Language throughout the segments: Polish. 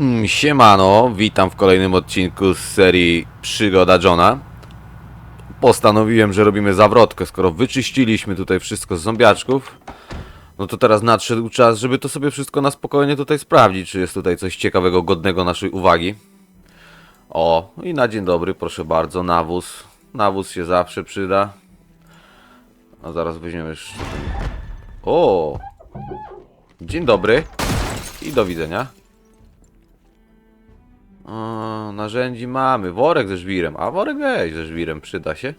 Mm, Siemano, witam w kolejnym odcinku z serii Przygoda Johna. Postanowiłem, że robimy zawrotkę, skoro wyczyściliśmy tutaj wszystko z zombiaczków. No to teraz nadszedł czas, żeby to sobie wszystko na spokojnie tutaj sprawdzić, czy jest tutaj coś ciekawego, godnego naszej uwagi. O, i na dzień dobry, proszę bardzo, nawóz. Nawóz się zawsze przyda. A zaraz weźmiemy jeszcze... O! Dzień dobry i do widzenia. O, narzędzi mamy. Worek ze żwirem. A worek weź ze żwirem, przyda się.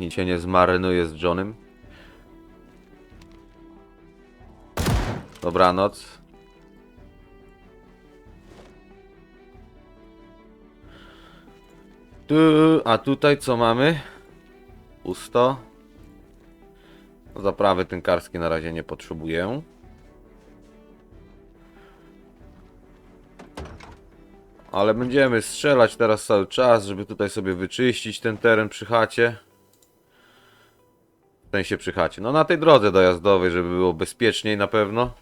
Nic się nie zmarnuje z Johnem. Dobranoc. Tu, a tutaj co mamy? Pusto. Zaprawy tynkarskie na razie nie potrzebuję. Ale będziemy strzelać teraz cały czas, żeby tutaj sobie wyczyścić ten teren przy chacie. W sensie przy chacie. No na tej drodze dojazdowej, żeby było bezpieczniej na pewno.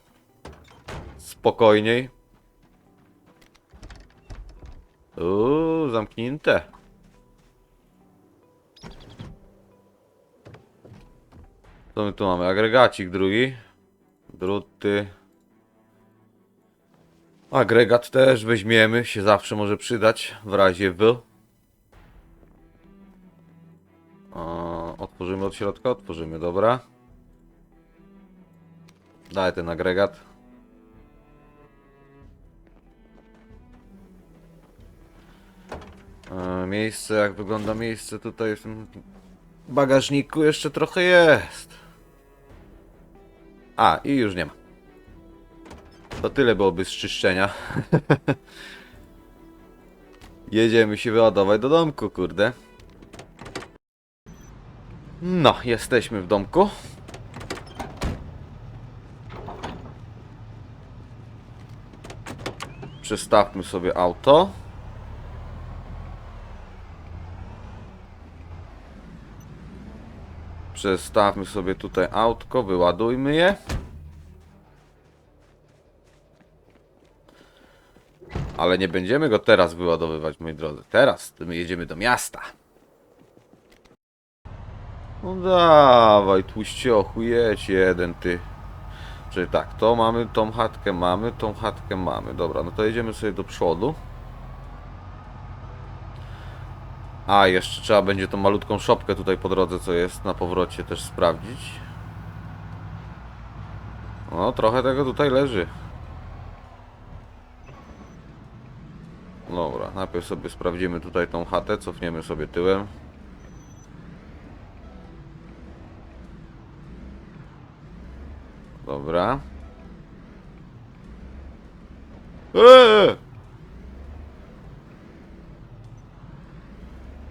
Spokojniej. Uuu, zamknięte. Co my tu mamy? Agregacik drugi. Druty. Agregat też weźmiemy, się zawsze może przydać w razie w. Otworzymy od środka, otworzymy, dobra. Daj ten agregat. E, miejsce, jak wygląda miejsce tutaj w tym bagażniku jeszcze trochę jest. A, i już nie ma. To tyle byłoby z czyszczenia. Jedziemy się wyładować do domku, kurde. No, jesteśmy w domku. Przestawmy sobie auto. Przestawmy sobie tutaj autko, wyładujmy je. Ale nie będziemy go teraz wyładowywać, moi drodzy. Teraz to my jedziemy do miasta. No dawaj, tłuście ochujecie jeden ty. Czyli tak, to mamy, tą chatkę mamy, tą chatkę mamy. Dobra, no to jedziemy sobie do przodu. A, jeszcze trzeba będzie tą malutką szopkę tutaj po drodze, co jest na powrocie też sprawdzić. No, trochę tego tutaj leży. Dobra, najpierw sobie sprawdzimy tutaj tą chatę, cofniemy sobie tyłem. Dobra. Eee!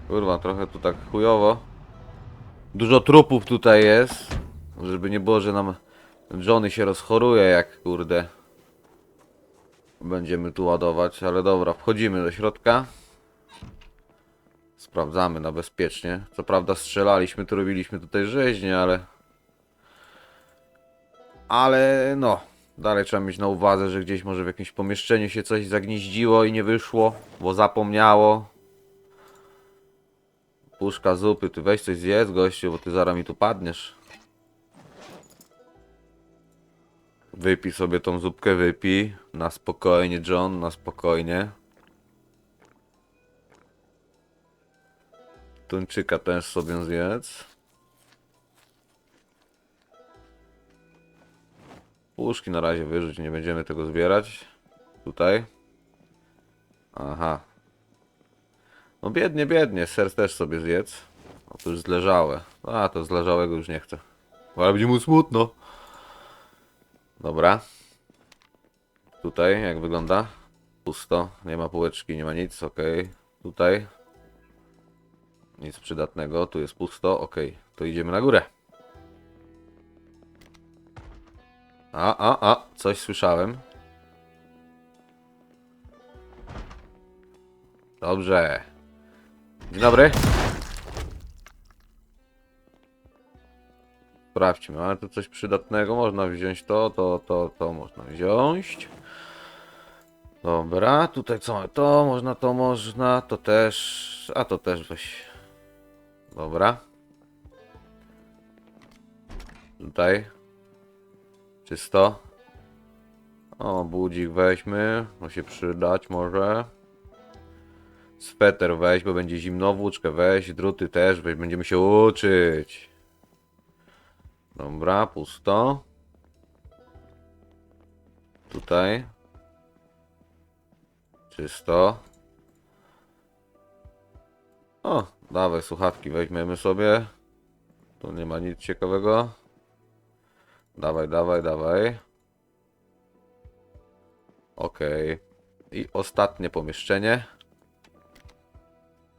Kurwa, trochę tu tak chujowo. Dużo trupów tutaj jest. Żeby nie było, że nam Johnny się rozchoruje jak kurde. Będziemy tu ładować, ale dobra, wchodzimy do środka. Sprawdzamy na bezpiecznie. Co prawda strzelaliśmy, tu robiliśmy tutaj rzeźnie, ale... Ale no, dalej trzeba mieć na uwadze, że gdzieś może w jakimś pomieszczeniu się coś zagnieździło i nie wyszło, bo zapomniało. Puszka zupy, ty weź coś zjedz gościu, bo ty zaraz mi tu padniesz. Wypij sobie tą zupkę, wypij. Na spokojnie, John, na spokojnie. Tuńczyka też sobie zjedz. Puszki na razie wyrzuć, nie będziemy tego zbierać. Tutaj. Aha. No biednie, biednie, ser też sobie zjedz. O, to już zleżałe. A, to zleżałego już nie chcę. Ale będzie mu smutno. Dobra. Tutaj, jak wygląda? Pusto, nie ma półeczki, nie ma nic, ok. Tutaj. Nic przydatnego, tu jest pusto, ok. To idziemy na górę. A, a, a, coś słyszałem. Dobrze. Dzień dobry. Sprawdźmy, ale tu coś przydatnego. Można wziąć to, to, to, to można wziąć. Dobra, tutaj co? To można, to można, to też. A to też weź. Dobra. Tutaj. Czysto. O, budzik weźmy. Może się przydać może. Sweter weź, bo będzie zimno. Włóczkę weź. Druty też weź. Będziemy się uczyć. Dobra, pusto. Tutaj. Czysto. O, dawaj, słuchawki weźmiemy sobie. Tu nie ma nic ciekawego. Dawaj, dawaj, dawaj. Okej. I ostatnie pomieszczenie.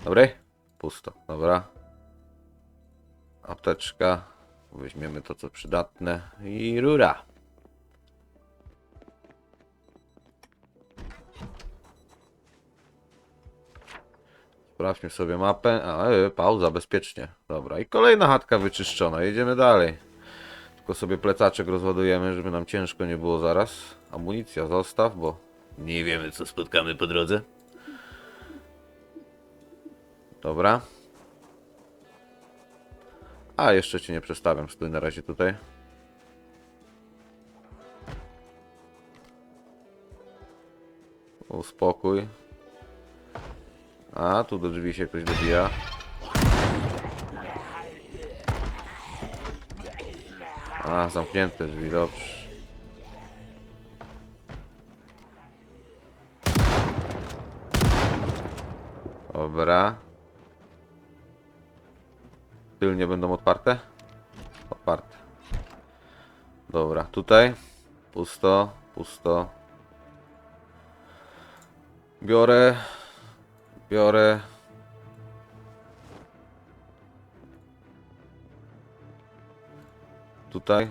Dobry? Pusto, dobra. Apteczka. Weźmiemy to, co przydatne. I rura. Sprawdźmy sobie mapę. A, e, pauza, bezpiecznie. Dobra, i kolejna chatka wyczyszczona. Jedziemy dalej. Tylko sobie plecaczek rozładujemy, żeby nam ciężko nie było zaraz. Amunicja zostaw, bo nie wiemy, co spotkamy po drodze. Dobra. A, jeszcze cię nie przestawiam. Stój na razie tutaj. Uspokój. A, tu do drzwi się ktoś dobija. A, zamknięte drzwi, dobrze. Dobra. Tylnie będą otwarte? Otwarte. Dobra, tutaj. Pusto, pusto. Biorę. Biorę. Tutaj.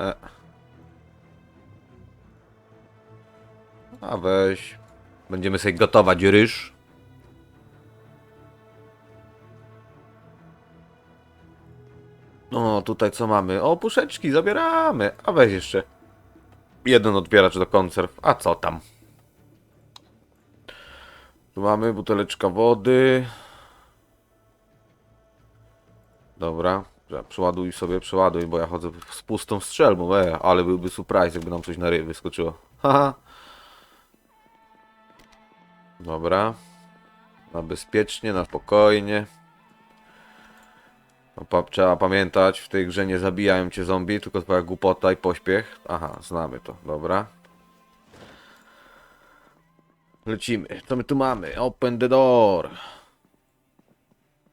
E. A weź. Będziemy sobie gotować ryż. Tutaj co mamy? O, puszeczki zabieramy. A weź jeszcze. Jeden odbieracz do konserw. A co tam? Tu mamy buteleczka wody. Dobra. Przeładuj sobie, przeładuj, bo ja chodzę z pustą strzelbą. E, ale byłby surprise, jakby nam coś na ryj wyskoczyło. Haha. Dobra. Na bezpiecznie, na spokojnie. Pa, trzeba pamiętać, w tej grze nie zabijają cię zombie, tylko twoja głupota i pośpiech. Aha, znamy to, dobra. Lecimy. Co my tu mamy? Open the door.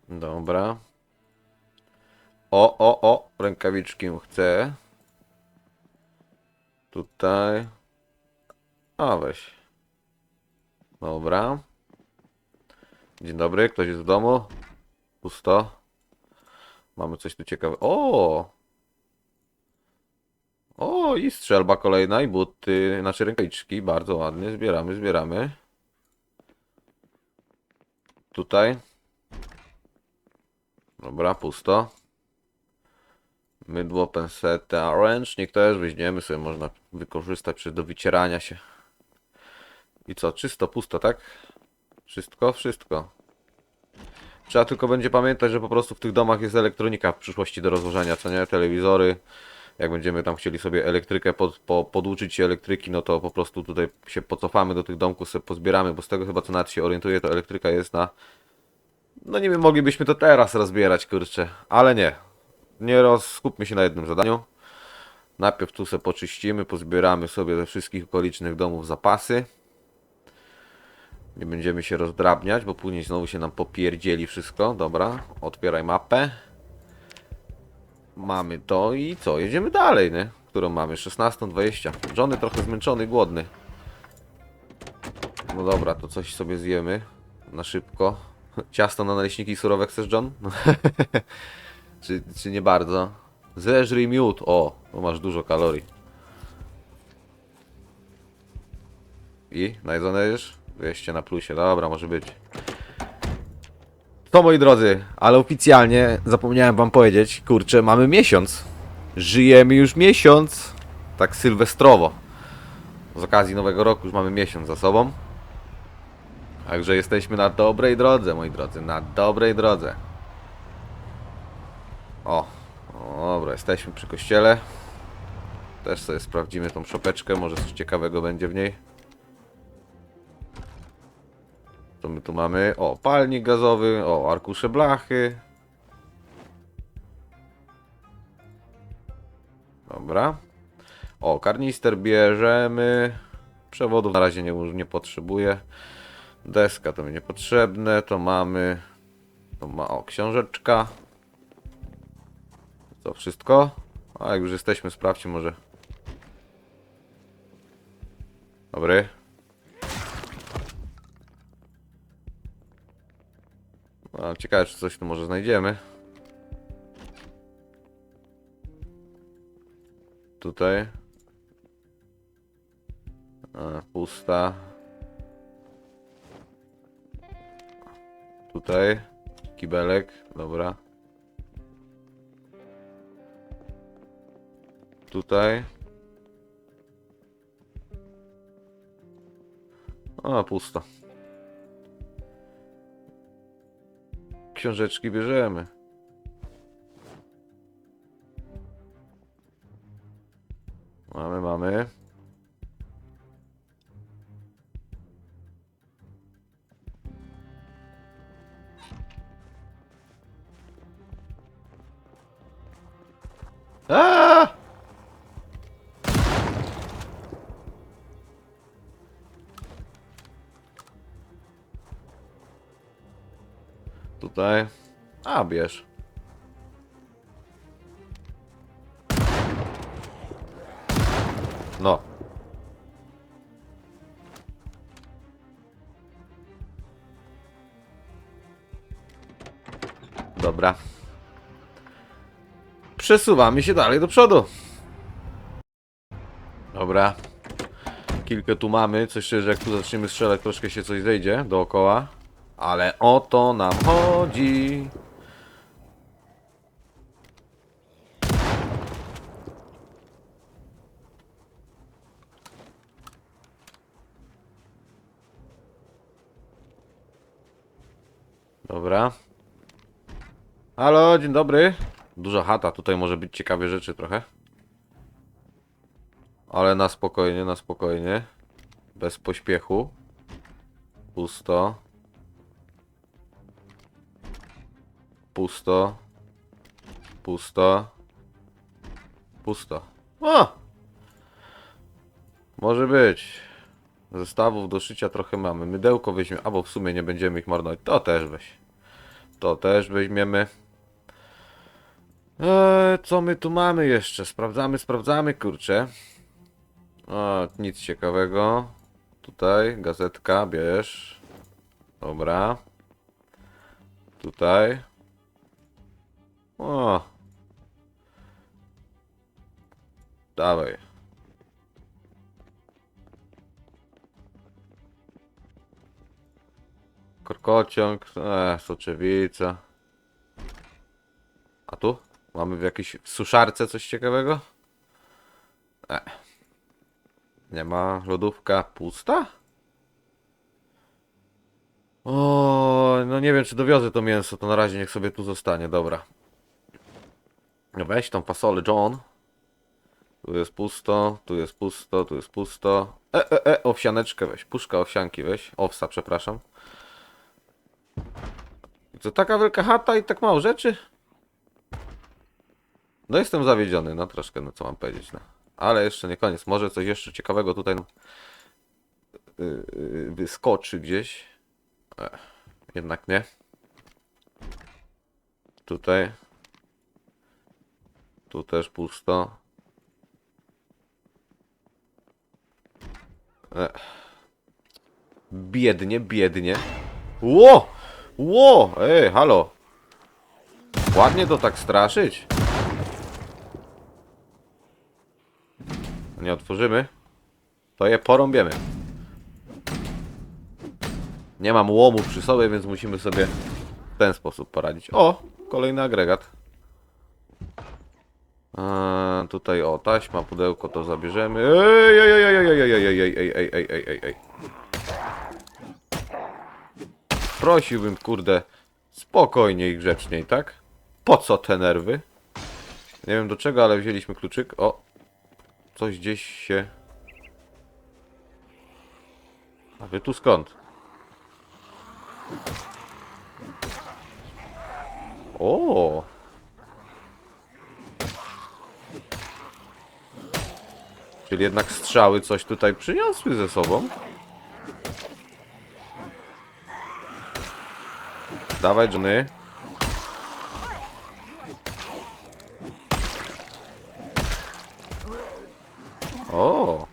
Dobra. O, o, o, rękawiczki chcę. Tutaj. A, weź. Dobra. Dzień dobry, ktoś jest w domu? Pusto. Mamy coś tu ciekawego. O! O, i strzelba kolejna, i buty, znaczy rękawiczki, bardzo ładnie, zbieramy, zbieramy. Tutaj. Dobra, pusto. Mydło, pensety, a ręcznik też weźmiemy sobie, można wykorzystać przy do wycierania się. I co, czysto, pusto, tak? Wszystko? Wszystko. Trzeba tylko będzie pamiętać, że po prostu w tych domach jest elektronika w przyszłości do rozłożenia, co nie? Telewizory. Jak będziemy tam chcieli sobie elektrykę pod, po, poduczyć się elektryki, no to po prostu tutaj się pocofamy do tych domków, sobie pozbieramy, bo z tego chyba co nawet się orientuję, to elektryka jest na... No nie wiem, moglibyśmy to teraz rozbierać, kurczę, ale nie. Nie roz... skupmy się na jednym zadaniu. Najpierw tu sobie poczyścimy, pozbieramy sobie ze wszystkich okolicznych domów zapasy. Nie będziemy się rozdrabniać, bo później znowu się nam popierdzieli wszystko. Dobra, otwieraj mapę. Mamy to i co? Jedziemy dalej, nie? Którą mamy? 16.20. Johnny trochę zmęczony, głodny. No dobra, to coś sobie zjemy. Na szybko. Ciasto na naleśniki surowe chcesz, John? czy, czy nie bardzo? Zeżrij miód. O, to masz dużo kalorii. I? Najedzone już? 200 na plusie. Dobra, może być. To moi drodzy, ale oficjalnie zapomniałem wam powiedzieć, kurczę, mamy miesiąc. Żyjemy już miesiąc. Tak sylwestrowo. Z okazji nowego roku już mamy miesiąc za sobą. Także jesteśmy na dobrej drodze, moi drodzy. Na dobrej drodze. O, dobra, jesteśmy przy kościele. Też sobie sprawdzimy tą szopeczkę, może coś ciekawego będzie w niej. Co my tu mamy? O, palnik gazowy, o, arkusze blachy. Dobra. O, karnister bierzemy. Przewodów na razie nie, nie potrzebuję. Deska to mi niepotrzebne, to mamy... To ma, o, książeczka. To wszystko? A jak już jesteśmy, sprawdźmy może. Dobry. Ciekawe, czy coś tu może znajdziemy. Tutaj. A, pusta. Tutaj. Kibelek, dobra. Tutaj. A, pusto. Książeczki bierzemy. Mamy, mamy. Bierz. No. Dobra. Przesuwamy się dalej do przodu. Dobra. Kilkę tu mamy. Coś szczerze, jak tu zaczniemy strzelać, troszkę się coś zejdzie dookoła. Ale o to nam chodzi. Dobra. Halo, dzień dobry. Duża chata, tutaj może być ciekawe rzeczy trochę. Ale na spokojnie, na spokojnie. Bez pośpiechu. Pusto. Pusto. Pusto. Pusto. O! Może być. Zestawów do szycia trochę mamy. Mydełko weźmiemy, albo w sumie nie będziemy ich marnować. To też weź. To też weźmiemy. Eee, co my tu mamy jeszcze? Sprawdzamy, sprawdzamy, kurczę. O, nic ciekawego. Tutaj, gazetka, bierz. Dobra. Tutaj. O. Dawaj. Korkociąg, eee, soczewica. A tu? Mamy w jakiejś suszarce coś ciekawego? E. Nie ma. Lodówka pusta? O, no nie wiem czy dowiozę to mięso, to na razie niech sobie tu zostanie, dobra. Weź tą fasolę, John. Tu jest pusto, tu jest pusto, tu jest pusto. E, e, e, owsianeczkę weź, puszka owsianki weź. Owsa, przepraszam. To taka wielka chata i tak mało rzeczy? No jestem zawiedziony, no troszkę, no co mam powiedzieć, no. Ale jeszcze nie koniec, może coś jeszcze ciekawego tutaj yy, yy, wyskoczy gdzieś. E, jednak nie. Tutaj. Tu też pusto. E. Biednie, biednie. Ło! Ło! Ej, halo! Ładnie to tak straszyć. Nie otworzymy. To je porąbiemy. Nie mam łomu przy sobie, więc musimy sobie w ten sposób poradzić. O! Kolejny agregat. Eee, tutaj o, taśma, pudełko to zabierzemy. Ej, ej, ej, ej, ej, ej, ej, ej, ej, ej, ej, ej. Prosiłbym, kurde, spokojniej i grzeczniej, tak? Po co te nerwy? Nie wiem do czego, ale wzięliśmy kluczyk. O, coś gdzieś się... A wy tu skąd? O! Czyli jednak strzały coś tutaj przyniosły ze sobą. Dawaj, Johnny. O!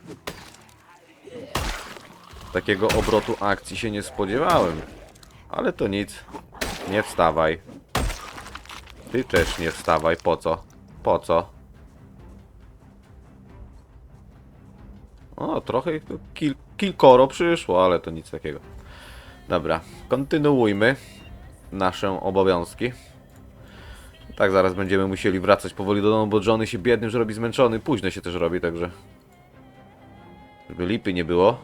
Takiego obrotu akcji się nie spodziewałem. Ale to nic. Nie wstawaj. Ty też nie wstawaj. Po co? Po co? O, trochę ich tu kil kilkoro przyszło, ale to nic takiego. Dobra, kontynuujmy nasze obowiązki. Tak, zaraz będziemy musieli wracać powoli do domu, bo Johnny się biedny już robi zmęczony. Późno się też robi, także... Żeby lipy nie było.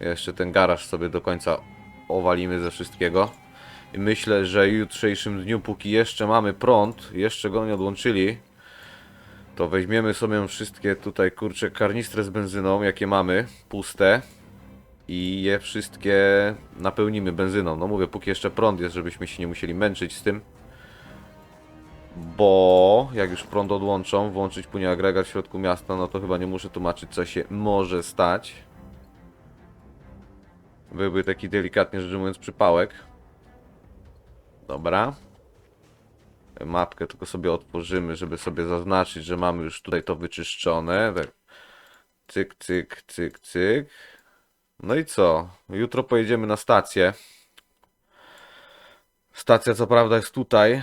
Jeszcze ten garaż sobie do końca owalimy ze wszystkiego. I myślę, że jutrzejszym dniu, póki jeszcze mamy prąd, jeszcze go nie odłączyli, to weźmiemy sobie wszystkie tutaj, kurcze, karnistry z benzyną, jakie mamy, puste. I je wszystkie napełnimy benzyną. No mówię, póki jeszcze prąd jest, żebyśmy się nie musieli męczyć z tym. Bo jak już prąd odłączą, włączyć później agregat w środku miasta, no to chyba nie muszę tłumaczyć, co się może stać. Byłby taki delikatnie rzecz ujmując przypałek. Dobra. Mapkę tylko sobie otworzymy, żeby sobie zaznaczyć, że mamy już tutaj to wyczyszczone. Tak. Cyk, cyk, cyk, cyk. No i co? Jutro pojedziemy na stację. Stacja co prawda jest tutaj,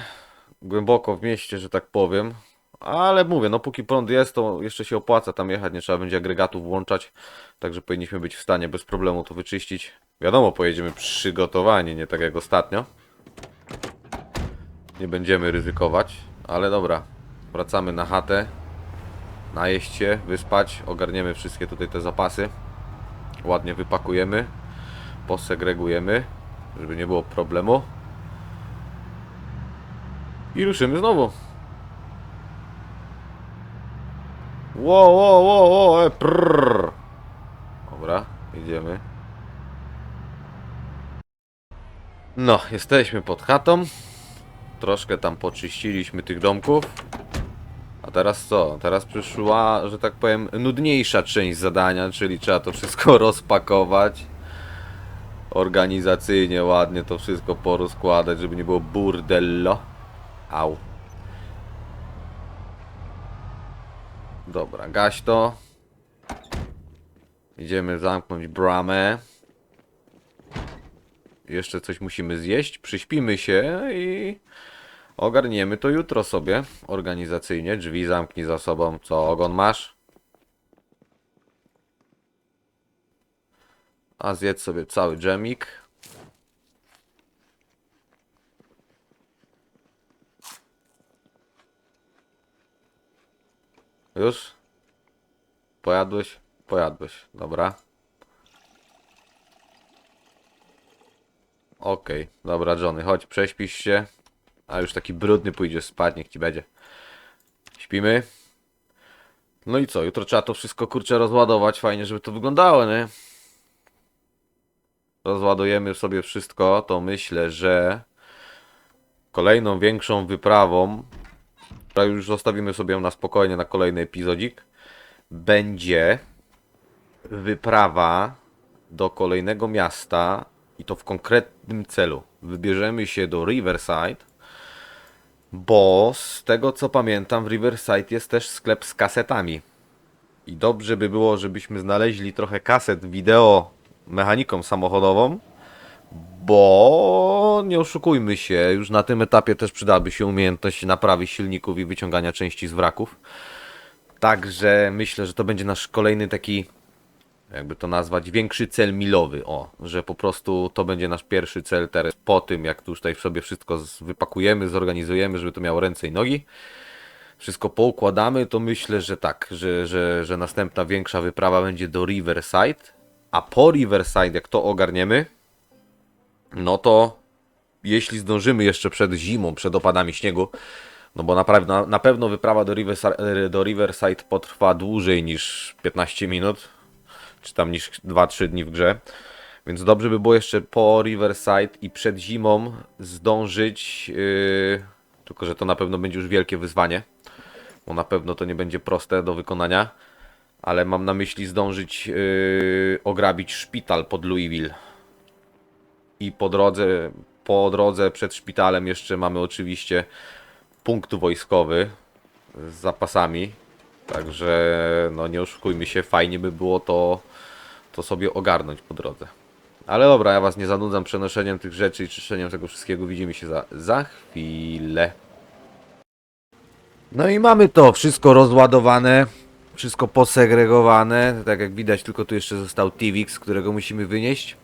głęboko w mieście, że tak powiem. Ale mówię, no póki prąd jest, to jeszcze się opłaca tam jechać, nie trzeba będzie agregatów włączać. Także powinniśmy być w stanie bez problemu to wyczyścić. Wiadomo, pojedziemy przygotowani, nie tak jak ostatnio. Nie będziemy ryzykować, ale dobra. Wracamy na chatę. Najeść się, wyspać, ogarniemy wszystkie tutaj te zapasy. Ładnie wypakujemy. Posegregujemy, żeby nie było problemu. I ruszymy znowu. Ło, ło, ło, ło, e, prrr. Dobra, idziemy. No, jesteśmy pod chatą. Troszkę tam poczyściliśmy tych domków. A teraz co? Teraz przyszła, że tak powiem, nudniejsza część zadania, czyli trzeba to wszystko rozpakować. Organizacyjnie ładnie to wszystko porozkładać, żeby nie było burdello. Au. Dobra, gaś to. Idziemy zamknąć bramę. Jeszcze coś musimy zjeść, przyśpimy się i ogarniemy to jutro sobie organizacyjnie. Drzwi zamknij za sobą. Co, ogon masz? A zjedz sobie cały dżemik. Już? Pojadłeś? Pojadłeś, dobra. Okej, dobra Johnny, chodź, prześpisz się. A już taki brudny pójdziesz spać, niech ci będzie. Śpimy. No i co, jutro trzeba to wszystko kurczę rozładować, fajnie żeby to wyglądało, nie? Rozładujemy sobie wszystko, to myślę, że kolejną większą wyprawą, która już zostawimy sobie na spokojnie na kolejny epizodzik, będzie wyprawa do kolejnego miasta i to w konkretnym celu. Wybierzemy się do Riverside, bo z tego co pamiętam w Riverside jest też sklep z kasetami. I dobrze by było, żebyśmy znaleźli trochę kaset wideo mechaniką samochodową, bo nie oszukujmy się, już na tym etapie też przydałaby się umiejętność naprawy silników i wyciągania części z wraków. Także myślę, że to będzie nasz kolejny taki, jakby to nazwać, większy cel milowy. O, że po prostu to będzie nasz pierwszy cel teraz po tym, jak tutaj sobie wszystko wypakujemy, zorganizujemy, żeby to miało ręce i nogi. wszystko poukładamy, to myślę, że tak, że, że, że następna większa wyprawa będzie do Riverside, a po Riverside, jak to ogarniemy, no to jeśli zdążymy jeszcze przed zimą, przed opadami śniegu, no bo na, na pewno wyprawa do Riverside, do Riverside potrwa dłużej niż 15 minut, czy tam niż 2-3 dni w grze. Więc dobrze by było jeszcze po Riverside i przed zimą zdążyć. Yy, tylko, że to na pewno będzie już wielkie wyzwanie. Bo na pewno to nie będzie proste do wykonania. Ale mam na myśli zdążyć yy, ograbić szpital pod Louisville. I po drodze, po drodze przed szpitalem jeszcze mamy oczywiście punkt wojskowy z zapasami. Także no nie oszukujmy się, fajnie by było to, to sobie ogarnąć po drodze. Ale dobra, ja was nie zanudzam przenoszeniem tych rzeczy i czyszczeniem tego wszystkiego. Widzimy się za, za chwilę. No i mamy to wszystko rozładowane, wszystko posegregowane. Tak jak widać, tylko tu jeszcze został Tivix, którego musimy wynieść.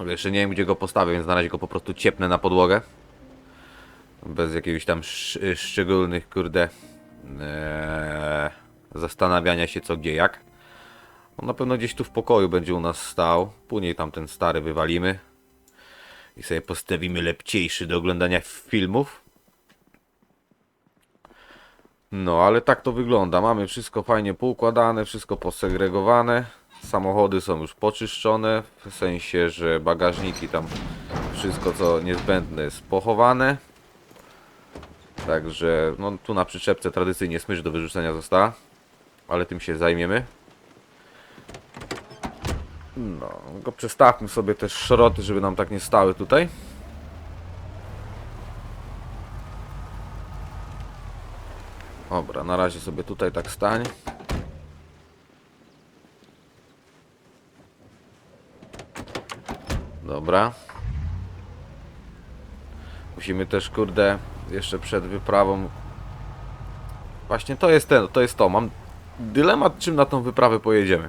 Ale jeszcze nie wiem, gdzie go postawię, więc na razie go po prostu ciepnę na podłogę. Bez jakichś tam sz- szczególnych, kurde, eee, zastanawiania się co, gdzie, jak. On na pewno gdzieś tu w pokoju będzie u nas stał. Później tam ten stary wywalimy. I sobie postawimy lepciejszy do oglądania filmów. No, ale tak to wygląda. Mamy wszystko fajnie poukładane, wszystko posegregowane. Samochody są już poczyszczone, w sensie, że bagażniki tam wszystko co niezbędne jest pochowane. Także, no tu na przyczepce tradycyjnie smycz do wyrzucenia została, ale tym się zajmiemy. No, go przestawmy sobie też szroty, żeby nam tak nie stały tutaj. Dobra, na razie sobie tutaj tak stań. Dobra. Musimy też, kurde, jeszcze przed wyprawą... Właśnie to jest ten, to jest to. Mam dylemat, czym na tą wyprawę pojedziemy.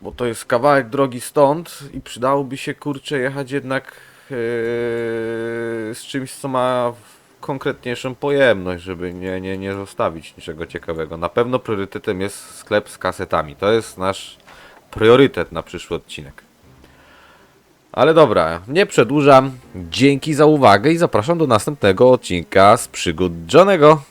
Bo to jest kawałek drogi stąd i przydałoby się kurczę jechać jednak yy, z czymś, co ma konkretniejszą pojemność, żeby nie, nie, nie zostawić niczego ciekawego. Na pewno priorytetem jest sklep z kasetami. To jest nasz priorytet na przyszły odcinek. Ale dobra, nie przedłużam. Dzięki za uwagę i zapraszam do następnego odcinka z przygód Johnego.